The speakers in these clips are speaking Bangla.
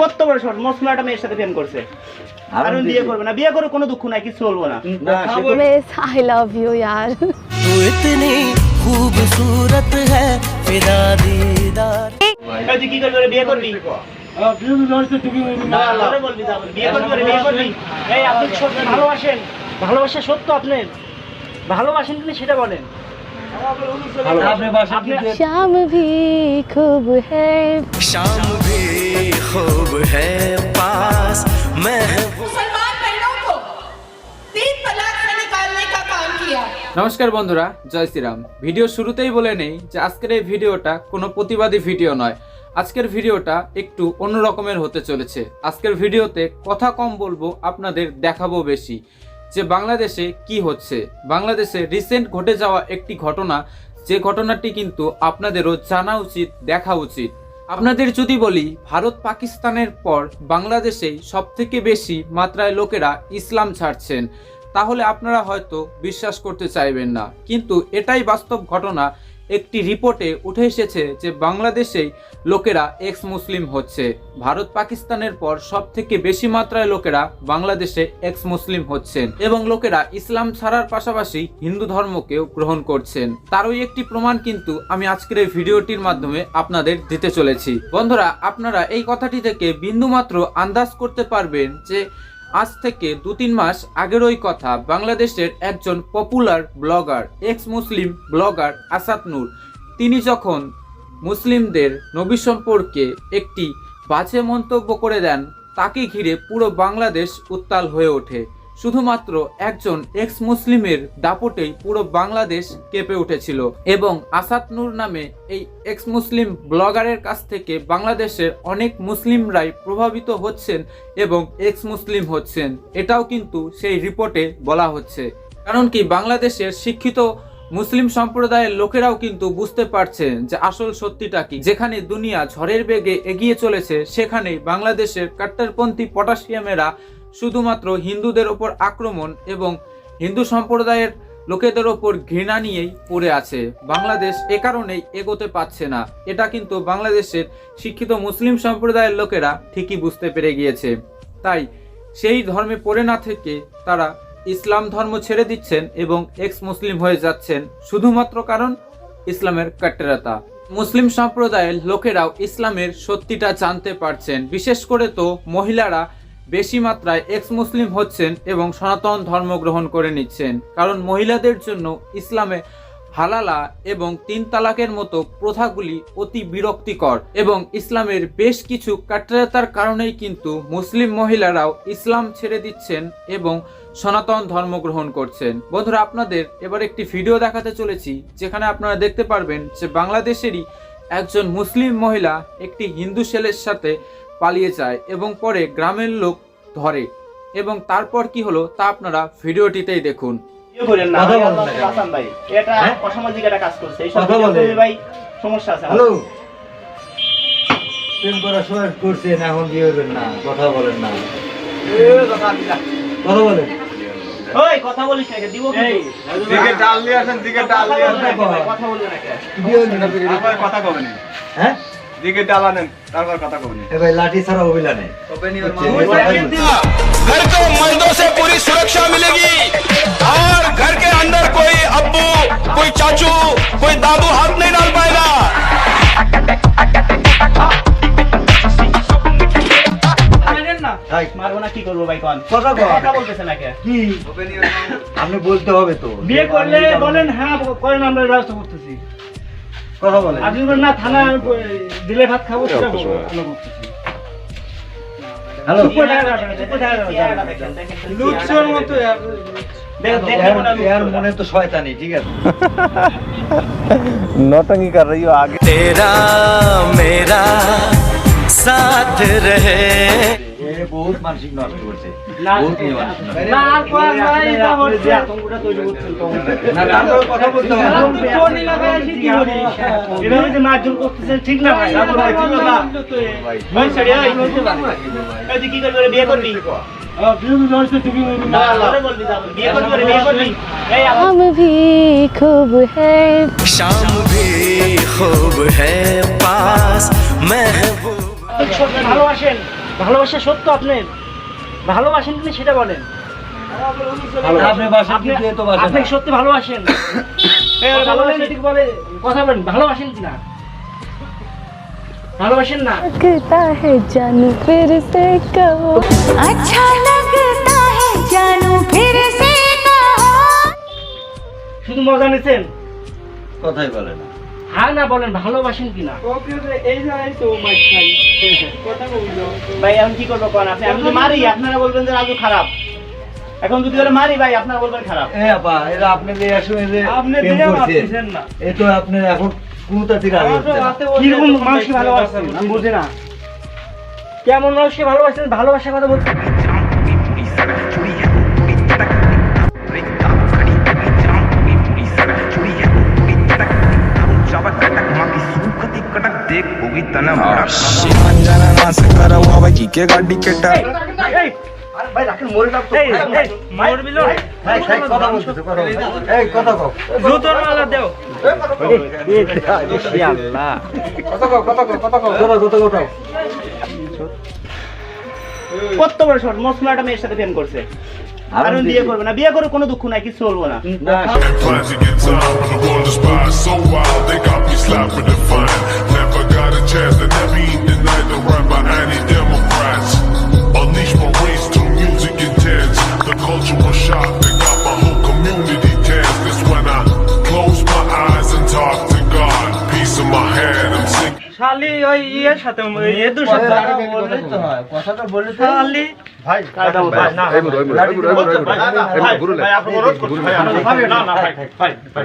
কত বড় শট মসমা একটা মেয়ের সাথে প্রেম করছে আর উনি বিয়ে করবে না বিয়ে করে কোনো দুঃখ নাই কিছু বলবো না मिस आई लव यू यार तू इतनी खूबसूरत है फिदा दीदार এই তুই কি করবি ওরে বিয়ে করবি না, আল্লাহরে বলবি যা বলবি। বিয়ে করবি ওরে বিয়ে করবি এই আপনি কি সত্যি ভালোবাসেন ভালোবাসা সত্য আপনার ভালোবাসেন কিনা সেটা বলেন আপনি शाम भी खूब है शाम भी खूब है पास महबूब मुसलमान बहनों को तीन तलाक से निकालने का काम किया নমস্কার বন্ধুরা জয় শ্রীরাম ভিডিও শুরুতেই বলে নেই যে আজকের এই ভিডিওটা কোনো প্রতিবাদী ভিডিও নয় আজকের ভিডিওটা একটু অন্য রকমের হতে চলেছে আজকের ভিডিওতে কথা কম বলবো আপনাদের দেখাবো বেশি যে বাংলাদেশে কি হচ্ছে বাংলাদেশে রিসেন্ট ঘটে যাওয়া একটি ঘটনা যে ঘটনাটি কিন্তু আপনাদেরও জানা উচিত দেখা উচিত আপনাদের যদি বলি, ভারত পাকিস্তানের পর বাংলাদেশে সবথেকে বেশি মাত্রায় লোকেরা ইসলাম ছাড়ছেন, তাহলে আপনারা হয়তো বিশ্বাস করতে চাইবেন না। কিন্তু এটাই বাস্তব ঘটনা একটি রিপোর্টে উঠে এসেছে যে বাংলাদেশেই লোকেরা এক্স মুসলিম হচ্ছে। ভারত পাকিস্তানের পর সব থেকে বেশি মাত্রায় লোকেরা বাংলাদেশে এক্স মুসলিম হচ্ছেন এবং লোকেরা ইসলাম ছাড়ার পাশাপাশি হিন্দু ধর্মকেও গ্রহণ করছেন। তারই একটি প্রমাণ কিন্তু আমি আজকের এই ভিডিওটির মাধ্যমে আপনাদের দিতে চলেছি। বন্ধুরা, আপনারা এই কথাটি থেকে বিন্দুমাত্র আন্দাজ করতে পারবেন যে আজ থেকে দু তিন মাস আগের ওই কথা, বাংলাদেশের একজন popular blogger ex Muslim blogger Asad Noor. তিনি যখন মুসলিমদের নবী সম্পর্কে একটি বাজে মন্তব্য করে দেন, তাকে ঘিরে পুরো বাংলাদেশ উত্তাল হয়ে ওঠে। শুধুমাত্র একজন এক্স মুসলিমের দাপটেই পুরো বাংলাদেশ কেঁপে উঠেছিল এবং আসাদ নূর নামে এই এক্স মুসলিম ব্লগারের কাছ থেকে বাংলাদেশের অনেক মুসলিমরাই প্রভাবিত হচ্ছেন এবং এক্স মুসলিম হচ্ছেন। এটাও কিন্তু সেই রিপোর্টে বলা হচ্ছে। কারণ কি, বাংলাদেশের শিক্ষিত মুসলিম সম্প্রদায়ের লোকেরাও কিন্তু বুঝতে পারছেন যে আসল সত্যিটা কি। যেখানে দুনিয়া ঝড়ের বেগে এগিয়ে চলেছে সেখানে বাংলাদেশের কাট্টারপন্থী পটাশিয়ামেরা শুধুমাত্র হিন্দুদের ওপর আক্রমণ এবং হিন্দু সম্প্রদায়ের লোকেদের ওপর ঘৃণা নিয়েই পড়ে আছে। বাংলাদেশ এ কারণেই এগোতে পারছে না। এটা কিন্তু বাংলাদেশের শিক্ষিত মুসলিম সম্প্রদায়ের লোকেরা ঠিকই বুঝতে পেরে গিয়েছে। তাই সেই ধর্মে পড়ে না থেকে তারা ইসলাম ধর্ম ছেড়ে দিচ্ছেন এবং এক্স মুসলিম হয়ে যাচ্ছেন, শুধুমাত্র কারণ ইসলামের কাট্টারতা। মুসলিম সম্প্রদায়ের লোকেরাও ইসলামের সত্যিটা জানতে পারছেন। বিশেষ করে তো মহিলারা বেশি মাত্রায় এক্স মুসলিম হচ্ছেন এবং সনাতন ধর্ম গ্রহণ করে নিচ্ছেন। কারণ মহিলাদের জন্য ইসলামে হালালা এবং তিন তালাকের মতো প্রথাগুলি অতি বিরক্তিকর এবং ইসলামের বেশ কিছু কাট্টারতার কারণেই কিন্তু মুসলিম মহিলারাও ইসলাম ছেড়ে দিচ্ছেন এবং সনাতন ধর্ম গ্রহণ করছেন। বন্ধুরা, আপনাদের এবার একটি ভিডিও দেখাতে চলেছি, যেখানে আপনারা দেখতে পারবেন যে বাংলাদেশেরই একজন মুসলিম মহিলা একটি হিন্দু ছেলের সাথে পালিয়ে যায় এবং পরে গ্রামের লোক ধরে। এবং তারপর কি হলো তা আপনারা ভিডিওটিতেই দেখুন। বিয়ে করেন না? কথা বলেন আল্লাহ না কেন? বাঁচান ভাই এটা হ্যাঁ? কথা করছেন এখন না। বলেন না। কথা বলেন। ওই কথা বলিস দিব। দিকে ডাল আসেন দিকে ডাল আসেন। কথা না কথা কবেন? হ্যাঁ? দিকে ডাল আনেন তারপর কথা কবেন এ ভাই লাঠি ছাড়া অভিলা নেই घर को मर्दों से पूरी सुरक्षा मिलेगी और घर के अंदर कोई अब्बू कोई चाचू कोई दादू हाथ नहीं डाल पाएगा মানেন না তাই মারবো না কি করবো ভাই কন কথা কও। কথা বলতেছে না কে কি আপনি বলতে হবে তো বিয়ে করলে বলেন হ্যাঁ করেন আমরা ব্যবস্থা করতেছি কথা বলেন আপনি বলেন না থানা দিলে ভাত খাবো সেটা বলবো, আমরা করতেছি। হ্যালো উপরে টাকা রাখবেন, উপরে টাকা রাখবেন। চেহারাটা দেখেন, দেখেন খালি লুচ্চোর চেহারাটা মতো দেখেন। দেখ- দেখলে মনে হয় এর লুচ্চো। মনে তো শয়তানি ঠিক আছে तेरा मेरा साथ रहे এ বহুত মানসিক নষ্ট করছে না, বহুত নিয়ে মানসিক নষ্ট না, আর করা যায় আপনি- না, আপনি যে হচ্ছে। আতঙ্কটা তৈরি করছেন, তখন- না তারপর কথা বলতে হবে এখন তো কোন এলাকায় আছি কি করি? এভাবে যে মারধর করতেছেন ঠিক না ভাই রাতুল ভাই, ঠিক না? ভাই ওই ছেড়ে, ওই বলতে পারে। এই তুই কি করবি ওরে বিয়ে করবি না, আল্লাহরে বলবি যা বলবি। বিয়ে করবি ওরে বিয়ে করবি এই আমার शाम भी खूब है शाम भी खूब है पास महबूब আপনি কি সত্যি ভালোবাসেন ভালোবাসা সত্য আপনার ভালোবাসেন কিনা সেটা বলেন আপনি বাসেন আপনি কিন্তু এ তো বাসে আপনি না। কি সত্যি ভালোবাসেন এই ওরা ভালোবাসেন ঠিক বলে কথা বলেন ভালোবাসেন কিনা ভালোবাসেন না लगता है जानू फिर से कहो अच्छा लगता है जानू फिर से कहो শুধু মজা নিছেন কথাই বলে না হ্যাঁ না বলেন ভালোবাসেন কিনা? ভাই এখন কি করব কোন? আপনি আমি মারি আপনারা বলবেন যে রাজু খারাপ। এখন যদি ওরা মারি ভাই আপনারা বলবেন খারাপ। এ আপা এটা আপনি যে আসলে যে আপনি প্রেম দিলেও না। এ তো আপনি এখন কোনটা থেকে আগে হচ্ছে না। মানুষকে ভালোবাসেন? আমি বুঝি না। কেমন মানুষকে ভালোবাসেন? ভালোবাসার কথা বলছেন? কথা, কথা কও। কত বড় শট মসলাটা মেয়ের সাথে প্রেম করছে আর বিয়ে করবে না বিয়ে করে কোনো দুঃখ নাই কিছু বলব না না, the they the got a chance to never eat the night to run by anti-democrats. Unleash my race to music intense. The cultural shock that got my whole community tense. That's when I close my eyes and talk to God. Peace in my head, I'm singing. শালি ওই ইয়ের সাথে এদুর সাথে কথাটা বললেই তো হয়, কথাটা বললে তো- শালি ভাই ভাই না ভাই ভাই আপনি অনুরোধ করছি ভাই না না ভাই ভাই ভাই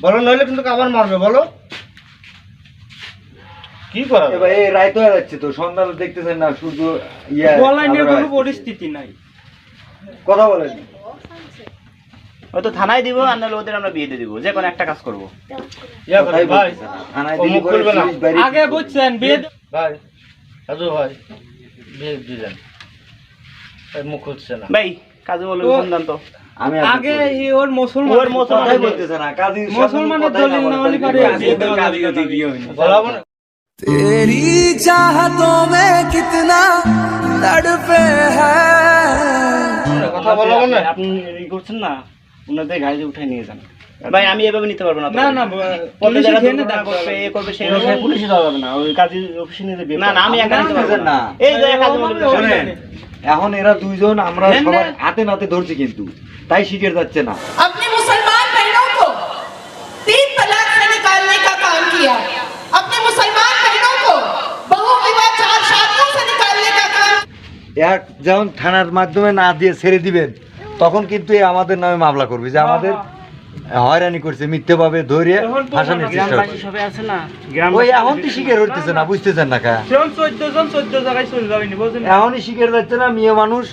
বলো নইলে কিন্তু আবার মারবে বলো। কি করা এবার এই রায় তো হয়ে যাচ্ছে তো সন্ধ্যা দেখতেছেন না শুধু ইয়া বলার নিয়ে কোনো পরিস্থিতি নাই। কথা বলেন। হয়তো থানায় দিব আর নাহলে ওদের আমরা বিয়ে দিয়ে দিব যে কোনো একটা কাজ করব। কথাই বলতেছে না। থানায় ও দিলে খুলবে না। আগে বুঝছেন বিয়ে ভাই রাজু ভাই বিয়ে দিলেন। এই মুখ হচ্ছে না। ভাই কাজে বলব ও- সন্ধান তো। আমি আগে এই ওর মুসলমান ওর মুসলমান কথাই বলতেছে না কাজী মুসলমানের দলিল না হলে পারে বিয়ে দেওয়া যাবে না। বলাবো না तेरी चाहतों में कितना तड़पे हैं কথা বলাবো না আপনি ই করছেন না ওনাদের গাড়িতে উঠে নিয়ে যান ভাই আমি এভাবে নিতে পারবো না তো। না না কত পুলিশে জায়গায় ঘেনে দুর্ঘটনা দেখো করবে, এ করবে, সেই পুলিশে করবে। পুলিশে দেওয়া যাবে না ওই কাজী অফিসে নিয়ে যাবে না না আমি একা নিতে পারবো না এই জায়গায় কাজে বলবো শোনেন এখন এরা দুইজন আমরা নেন সবাই না। হাতে নাতে ধরছি কিন্তু তাই শিখে যাচ্ছে না अपने मुसलमान बहनों को तीन तलाक से निकालने का काम किया अपने मुसलमान बहनों को बहु विवाह चार शादियों से निकालने का काम এক যেমন থানার মাধ্যমে না দিয়ে ছেড়ে দিবেন তখন কিন্তু এ আমাদের নামে মামলা করবে যে আমাদের হয়রানি করছে মিথ্যে ভাবে ধরে ফাঁসানোর চেষ্টা গ্রামবাসী করছে। সবাই আছে না গ্রাম ওই এখন তো শিখে হইতেছে না বুঝতেছেন না কা সেরকম চোদ্দ জন চোদ্দ জায়গায় চলে যাবেনি বুঝছেন এখনই শিখে যাচ্ছে না মেয়ে মানুষ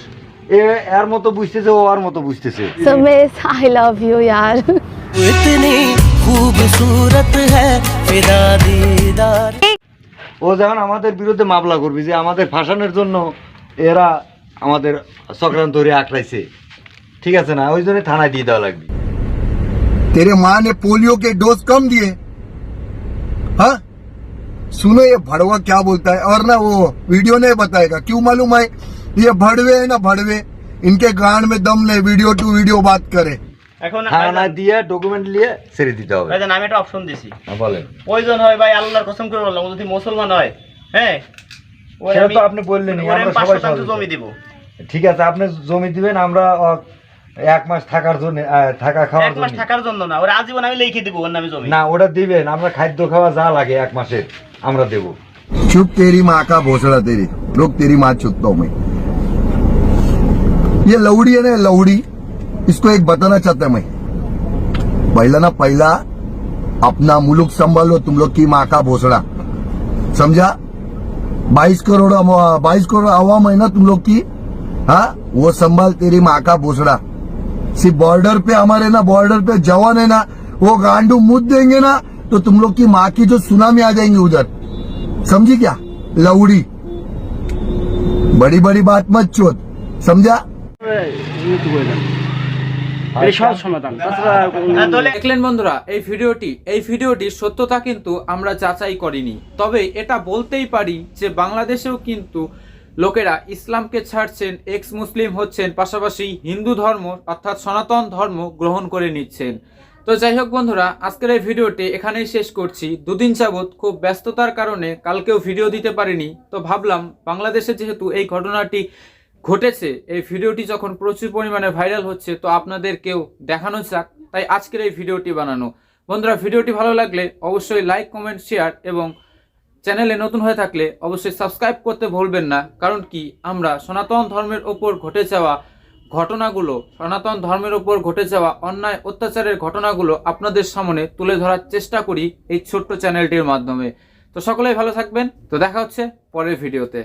এ এর মতো বুঝতেছে ও আর মতো বুঝতেছে So miss, I love you यार वो इतनी खूबसूरत है फिदा दीदार ও যখন আমাদের বিরুদ্ধে মামলা করবে যে আমাদের ফাঁসানোর জন্য এরা আমাদের চক্রান্ত ধরে আঁকড়াইছে ঠিক আছে না ওই জন্য থানায় দিয়ে দেওয়া লাগবে तेरे माँ ने पोलियो के डोज कम दिए हाँ सुनो ये भड़वा क्या बोलता है और ना वो वीडियो नहीं बताएगा क्यों मालूम है ये भड़वे है ना भड़वे इनके गांड में दम नहीं वीडियो टू वीडियो बात करे এখন থানায় দিয়ে ডকুমেন্ট নিয়ে ছেড়ে দিতে হবে ভাইজান আমি একটা অপশন দিছি হ্যাঁ, বলেন প্রয়োজন হয় ভাই আল্লাহর কসম করে বললাম ও যদি মুসলমান হয় হ্যাঁ ওর সেটা আমি- তো আপনি বললেনই, ওর আমি আমরা পাঁচ সবাই শতাংশ সহযোগিতা। জমি দিব ঠিক আছে আপনি জমি দিবেন আমরা আহ, এক মাস থাকার জন্য আহ, থাকা খাওয়ার এক মাস জন্য থাকার জন্য না ওর আজীবন আমি লিখে দিব ওর নামে জমি না ওটা দিবেন আমরা খাদ্য খাওয়া যা লাগে এক মাসে আমরা দেবো चुप तेरी माँ का भोसड़ा तेरी लोग तेरी माँ चुपता हूँ मैं ये लवड़ी है ना लवड़ी। इसको एक बताना चाहता मैं। पहला ना पहला अपना मुलुक संभालो तुम लोग की माँ का भोसड़ा। समझा? बाईस करोड़ बाईस करोड़ आवाम है ना तुम लोग की? हाँ? वो संभाल तेरी माँ का भोसड़ा। सिर्फ बॉर्डर पे हमारे ना बॉर्डर पे जवान है ना वो गांडू मुद देंगे ना तो तुम लोग की माँ की जो सुनामी आ जाएंगे उधर। समझी क्या? लवड़ी। बड़ी बड़ी बात मत चोत समझा? উন্নতি করে দেন এটাই সহজ সমাধান। তাছাড়া কোনো- দেখলেন বন্ধুরা এই ভিডিওটি এই ভিডিওটির সত্যতা কিন্তু আমরা যাচাই করিনি। তবে এটা বলতেই পারি যে বাংলাদেশেও কিন্তু লোকেরা ইসলামকে ছাড়ছেন এক্স মুসলিম হচ্ছেন পাশাপাশি হিন্দু ধর্ম অর্থাৎ সনাতন ধর্ম গ্রহণ করে নিচ্ছেন। তো যাই হোক বন্ধুরা আজকের এই ভিডিওটি এখানেই শেষ করছি। দুদিন যাবৎ খুব ব্যস্ততার কারণে কালকেও ভিডিও দিতে পারিনি। তো ভাবলাম বাংলাদেশে যেহেতু এই ঘটনাটি ঘটেছে, এই ভিডিওটি যখন প্রচুর পরিমাণে ভাইরাল হচ্ছে, তো আপনাদেরকেও দেখানো যাক, তাই আজকের এই ভিডিওটি বানানো। বন্ধুরা, ভিডিওটি ভালো লাগলে অবশ্যই লাইক কমেন্ট শেয়ার এবং চ্যানেলে নতুন হয়ে থাকলে অবশ্যই সাবস্ক্রাইব করতে ভুলবেন না, কারণ কি? আমরা সনাতন ধর্মের ওপর ঘটে যাওয়া ঘটনাগুলো, সনাতন ধর্মের ওপর ঘটে যাওয়া অন্যায়, অত্যাচারের ঘটনাগুলো আপনাদের সামনে তুলে ধরার চেষ্টা করি এই ছোট্ট চ্যানেলটির মাধ্যমে। তো সকলেই ভালো থাকবেন, তো দেখা হচ্ছে পরের ভিডিওতে।